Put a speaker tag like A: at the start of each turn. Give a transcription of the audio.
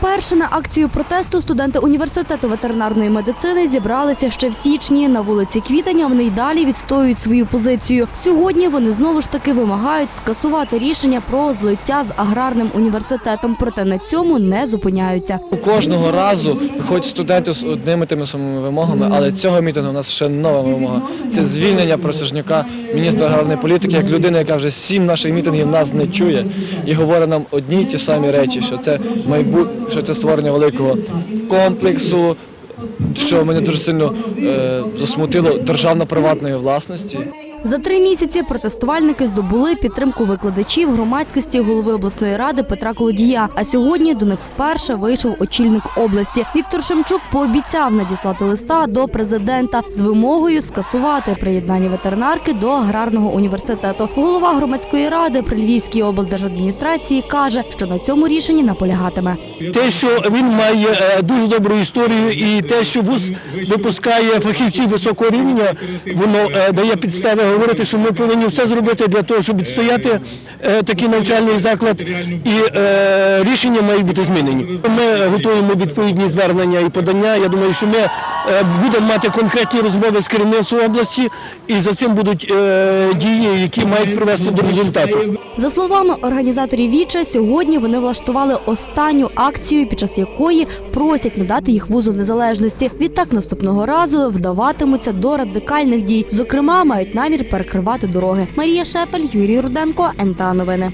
A: Вперше на акцію протесту студенти університету ветеринарної медицини зібралися ще в січні. На вулиці Квітання вони й далі відстоюють свою позицію. Сьогодні вони знову ж таки вимагають скасувати рішення про злиття з аграрним університетом, проте на цьому не зупиняються.
B: Кожного разу виходять студенти з одними тими самими вимогами, але цього мітингу у нас ще нова вимога. Це звільнення Просяжнюка, міністра аграрної політики, як людина, яка вже сім наших мітингів нас не чує і говорить нам одні й ті самі речі, що це майбут, що це створення великого комплексу. Що мене дуже сильно е, засмутило державно-приватної власності.
A: За три місяці протестувальники здобули підтримку викладачів, громадськості, голови обласної ради Петра Колодія. А сьогодні до них вперше вийшов очільник області. Віктор Шемчук пообіцяв надіслати листа до президента з вимогою скасувати приєднання ветеринарки до аграрного університету. Голова громадської ради при Львівській облдержадміністрації каже, що на цьому рішенні наполягатиме.
C: Те, що він має е, дуже добру історію, і те, що вуз випускає фахівців високого рівня, воно е, дає підстави говорити, що ми повинні все зробити для того, щоб відстояти е, такий навчальний заклад, і е, рішення мають бути змінені. Ми готуємо відповідні звернення і подання. Я думаю, що ми будемо мати конкретні розмови з керівництвом області, і за цим будуть дії, які мають привести до результату.
A: За словами організаторів Віча, сьогодні вони влаштували останню акцію, під час якої просять надати їх вузу незалежності. Відтак наступного разу вдаватимуться до радикальних дій. Зокрема, мають намір перекривати дороги. Марія Шепель, Юрій Руденко, НТА Новини.